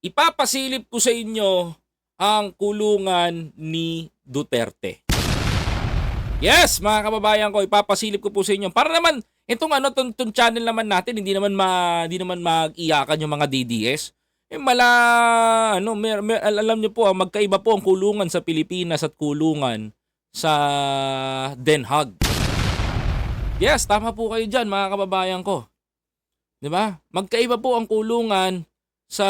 ipapasilip ko sa inyo ang kulungan ni Duterte. Yes, mga kababayan ko, ipapasilip ko po sa inyo. Para naman, itong ano, tong, tong channel naman natin, hindi naman ma, hindi naman mag-iyakan yung mga DDS. Eh, mala, ano, mer, mer- al- alam niyo po, ah, magkaiba po ang kulungan sa Pilipinas at kulungan sa Den Haag. Yes, tama po kayo dyan, mga kababayan ko. 'Di ba? Magkaiba po ang kulungan sa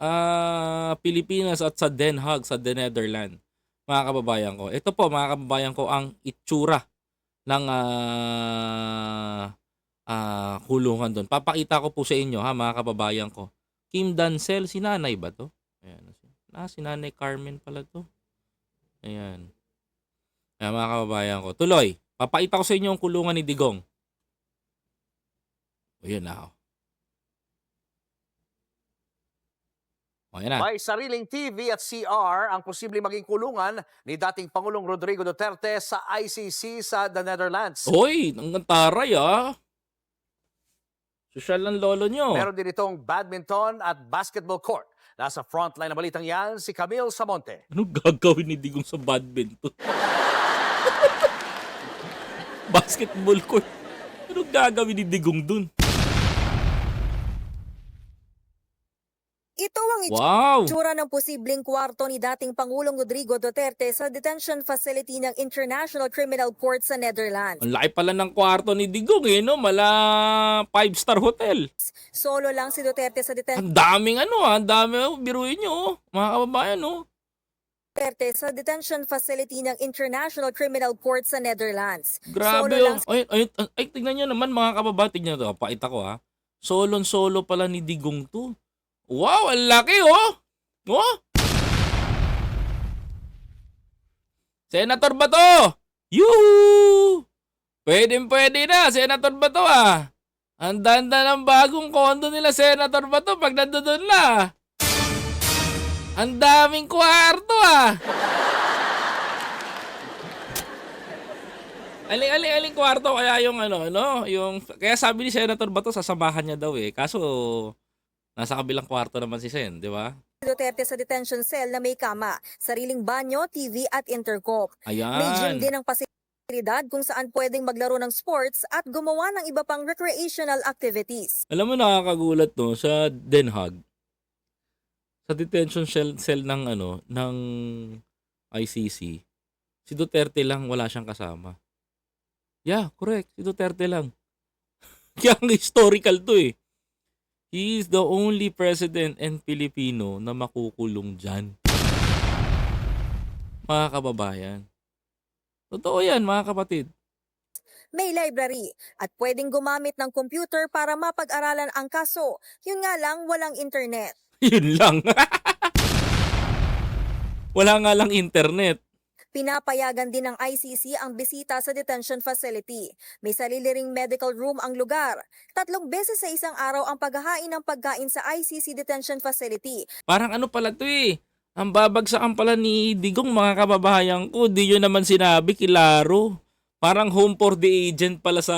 ah, Pilipinas at sa Den Haag, sa The Netherlands. Mga kababayan ko. Ito po, mga kababayan ko, ang itsura ng ah, ah, kulungan doon. Papakita ko po sa inyo, ha, mga kababayan ko. Kim Dancel, si nanay ba to? Ayan. Ah, si nanay Carmen pala to. Ayan. Ayan, mga kababayan ko. Tuloy, papakita ko sa inyo ang kulungan ni Digong. O, yun na. oh. O, yan na. May sariling TV at CR ang posibleng maging kulungan ni dating Pangulong Rodrigo Duterte sa ICC sa the Netherlands. Hoy, ang taray ah. Social ng lolo nyo. Meron din itong badminton at basketball court. Nasa frontline na balitang yan si Camille Samonte. Anong gagawin ni Digong sa badminton? Basketball court. Anong gagawin ni Digong dun? Ito ang Wow! itsura ng posibleng kwarto ni dating Pangulong Rodrigo Duterte sa detention facility ng International Criminal Court sa Netherlands. Ang laki pala ng kwarto ni Digong eh, no? Mala five-star hotel. Solo lang si Duterte sa detention Ang daming ano ah, ang dami oh, biruin nyo oh. Mga kababayan oh. Duterte sa detention facility ng International Criminal Court sa Netherlands. Grabe Solo oh. lang Ay, ay, ay, ay, tignan nyo naman mga kababayan. Tignan nyo to. Pakita ko ha. Solon solo pala ni Digong to. Wow, ang laki oh. Oh. Senator ba to? Yuhu! Pwede pwede na. Senator ba to ah? Ang danda ng bagong kondo nila, Senator ba to? Pag nandoon na. Ang daming kwarto ah. Aling aling aling kwarto kaya yung ano ano yung kaya sabi ni Senator Bato sasamahan niya daw eh kaso nasa kabilang kwarto naman si Sen, di ba? Duterte sa detention cell na may kama, sariling banyo, TV at intercom. May gym Ayan. din ang pasilidad kung saan pwedeng maglaro ng sports at gumawa ng iba pang recreational activities. Alam mo nakakagulat no sa Den Haag. Sa detention cell, cell ng ano ng ICC. Si Duterte lang wala siyang kasama. Yeah, correct. Si Duterte lang. Kaya ang historical to eh. He is the only president and Filipino na makukulong dyan. Mga kababayan. Totoo yan, mga kapatid. May library at pwedeng gumamit ng computer para mapag-aralan ang kaso. Yun nga lang, walang internet. Yun lang. Wala nga lang internet. Pinapayagan din ng ICC ang bisita sa detention facility. May sarili ring medical room ang lugar. Tatlong beses sa isang araw ang paghahain ng pagkain sa ICC detention facility. Parang ano pala to eh. Ang babagsakan pala ni Digong mga kababayan ko. Di yun naman sinabi, kilaro. Parang home for the agent pala sa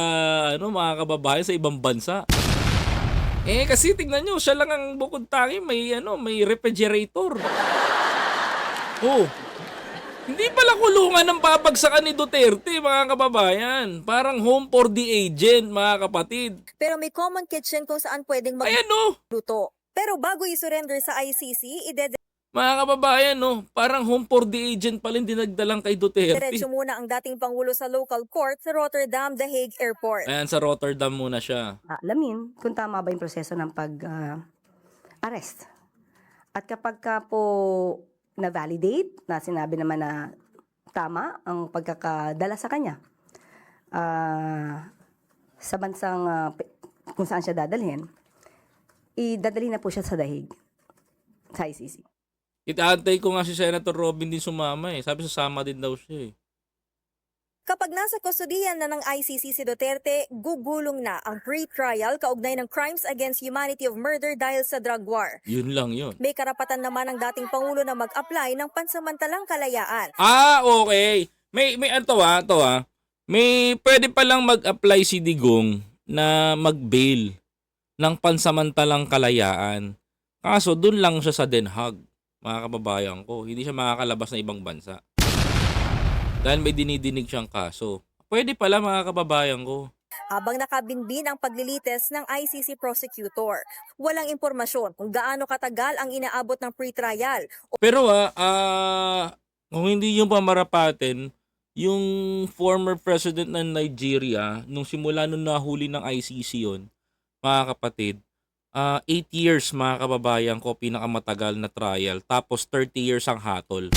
ano mga kababayan sa ibang bansa. Eh kasi tingnan nyo, siya lang ang bukod tangi may ano, may refrigerator. Oh. Hindi pala kulungan ng babagsakan ni Duterte mga kababayan. Parang home for the agent mga kapatid. Pero may common kitchen kung saan pwedeng Ayan oh. magluto. Pero bago i-surrender sa ICC, idediretso Mga kababayan, no, parang home for the agent pala yung dinagdalang kay Duterte. muna ang dating Pangulo sa local court sa Rotterdam, The Hague Airport. Ayan, sa Rotterdam muna siya. Ah, alamin kung tama ba yung proseso ng pag-arrest. At kapag ka po na-validate, na sinabi naman na tama ang pagkakadala sa kanya, ah, sa bansang pi- kung saan siya dadalhin, idadali na po siya sa dahig, sa ICC. Itaantay ko nga si Senator Robin din sumama eh. Sabi sasama din daw siya eh. Kapag nasa kustodiyan na ng ICC si Duterte, gugulong na ang pre-trial kaugnay ng crimes against humanity of murder dahil sa drug war. Yun lang yun. May karapatan naman ang dating Pangulo na mag-apply ng pansamantalang kalayaan. Ah, okay. May, may ano ah, to ah. May pwede palang mag-apply si Digong na mag-bail ng pansamantalang kalayaan. Kaso doon lang siya sa Den Haag, mga kababayan ko. Hindi siya makakalabas na ibang bansa. Dahil may dinidinig siyang kaso. Pwede pala mga kababayan ko. habang nakabinbin ang paglilites ng ICC prosecutor. Walang impormasyon kung gaano katagal ang inaabot ng pre-trial Pero ah, ah, kung hindi yung pamarapatin, yung former president ng Nigeria, nung simula nung nahuli ng ICC yun, mga kapatid, ah 8 years mga kababayan ko, pinakamatagal na trial. Tapos 30 years ang hatol.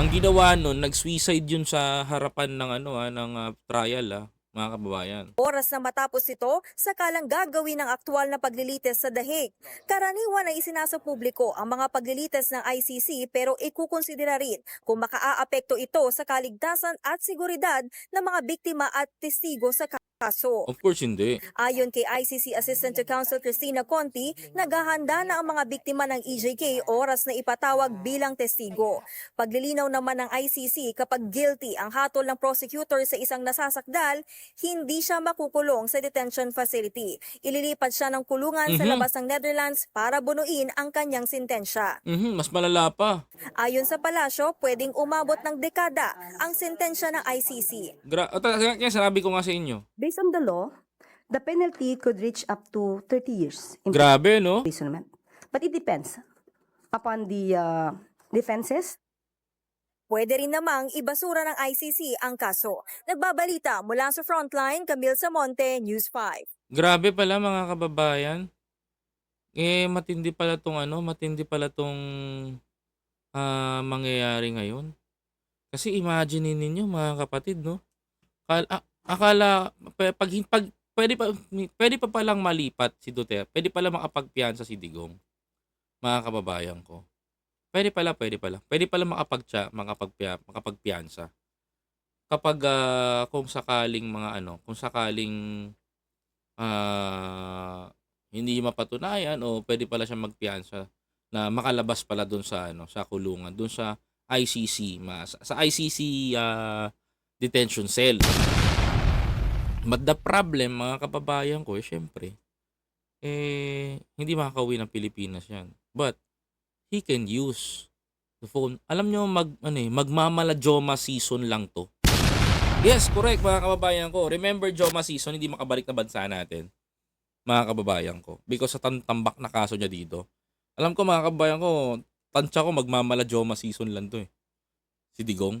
Ang ginawa nun, nag-suicide yun sa harapan ng ano ah, ng ah, trial ah, mga kababayan. Oras na matapos ito, sakalang gagawin ang aktwal na paglilites sa dahig. Karaniwan ay isinasa publiko ang mga paglilites ng ICC pero ikukonsidera rin kung makaaapekto ito sa kaligtasan at seguridad ng mga biktima at testigo sa kaso. Of course, hindi. Ayon kay ICC Assistant to Counsel Christina Conti, naghahanda na ang mga biktima ng EJK oras na ipatawag bilang testigo. Paglilinaw naman ng ICC kapag guilty ang hatol ng prosecutor sa isang nasasakdal, hindi siya makukulong sa detention facility. Ililipat siya ng kulungan sa Mhm. labas ng Netherlands para bunuin ang kanyang sintensya. Mhm, mas malala pa. Ayon sa palasyo, pwedeng umabot ng dekada ang sintensya ng ICC. Gra- o, ta- kaya sinabi ko nga sa inyo. Based on the law, the penalty could reach up to 30 years in Grabe, no? imprisonment. But it depends upon the uh, defenses Pwede rin namang ibasura ng ICC ang kaso. Nagbabalita mula sa Frontline, Camille Samonte, News 5. Grabe pala mga kababayan. Eh, matindi pala tong ano, matindi pala tong ah, mangyayari ngayon. Kasi imagine ninyo mga kapatid, no? Akala, ah, akala pa- pag, pag, pwede pa, pwede pa palang malipat si Duterte. Pwede pala makapagpiyansa si Digong. Mga kababayan ko. Pwede pala, pwede pala. Pwede pala makapagtya, makapagpiya, makapagpiyansa. Kapag ah, kung sakaling mga ano, kung sakaling ah, hindi mapatunayan o pwede pala siya magpiyansa na makalabas pala doon sa ano sa kulungan doon sa ICC ma, sa, sa ICC ah, detention cell but the problem mga kababayan ko eh syempre eh hindi makakauwi ng Pilipinas yan but he can use the phone alam nyo mag ano eh magmamala Joma season lang to Yes, correct mga kababayan ko. Remember Joma season, hindi makabalik na bansa natin. Mga kababayan ko. Because sa tambak na kaso niya dito. Alam ko mga kababayan ko, tansya ko magmamala Joma season lang to eh. Si Digong.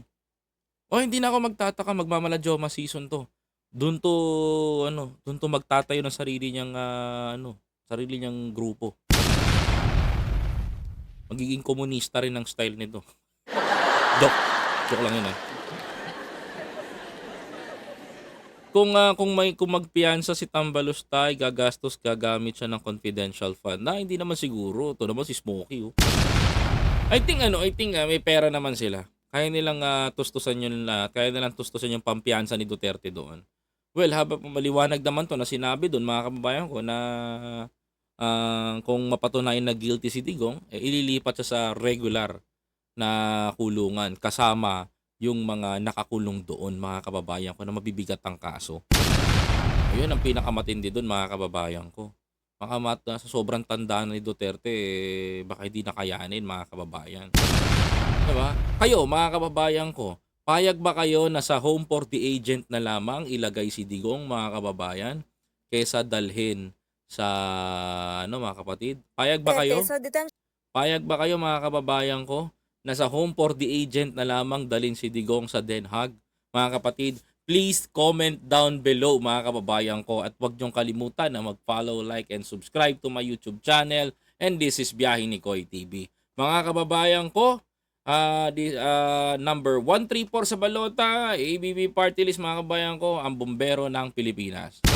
O hindi na ako magtataka magmamala Joma season to. Doon to ano, doon to magtatayo ng sarili niyang ah, ano, sarili niyang grupo. Magiging komunista rin ang style nito. Joke. Joke lang yun ah. Kung ah, kung may kung magpiyansa si Tambalustay, gagastos gagamit siya ng confidential fund. Na hindi naman siguro. Ito naman si Smokey. Oh. I think ano, I think ah, may pera naman sila. Kaya nilang ah, tustusan yun lahat. Kaya nilang tustusan yung pampiyansa ni Duterte doon. Well, habang maliwanag naman to na sinabi doon mga kababayan ko na ah, kung mapatunayan na guilty si Digong, eh, ililipat siya sa regular na kulungan kasama yung mga nakakulong doon mga kababayan ko na mabibigat ang kaso. Ayun ang pinakamatindi doon mga kababayan ko. Makamat sa sobrang tanda ni Duterte, eh, baka hindi nakayanin mga kababayan. Diba? Kayo mga kababayan ko, payag ba kayo na sa home for the agent na lamang ilagay si Digong mga kababayan kesa dalhin sa ano mga kapatid? Payag ba kayo? Payag ba kayo mga kababayan ko na sa home for the agent na lamang dalin si Digong sa Den Haag? Mga kapatid, please comment down below mga kababayan ko at huwag niyong kalimutan na mag-follow, like, and subscribe to my YouTube channel and this is Biyahe ni Koy TV. Mga kababayan ko, ah di, ah, number 134 sa balota, ABB Party List mga kababayan ko, ang bombero ng Pilipinas.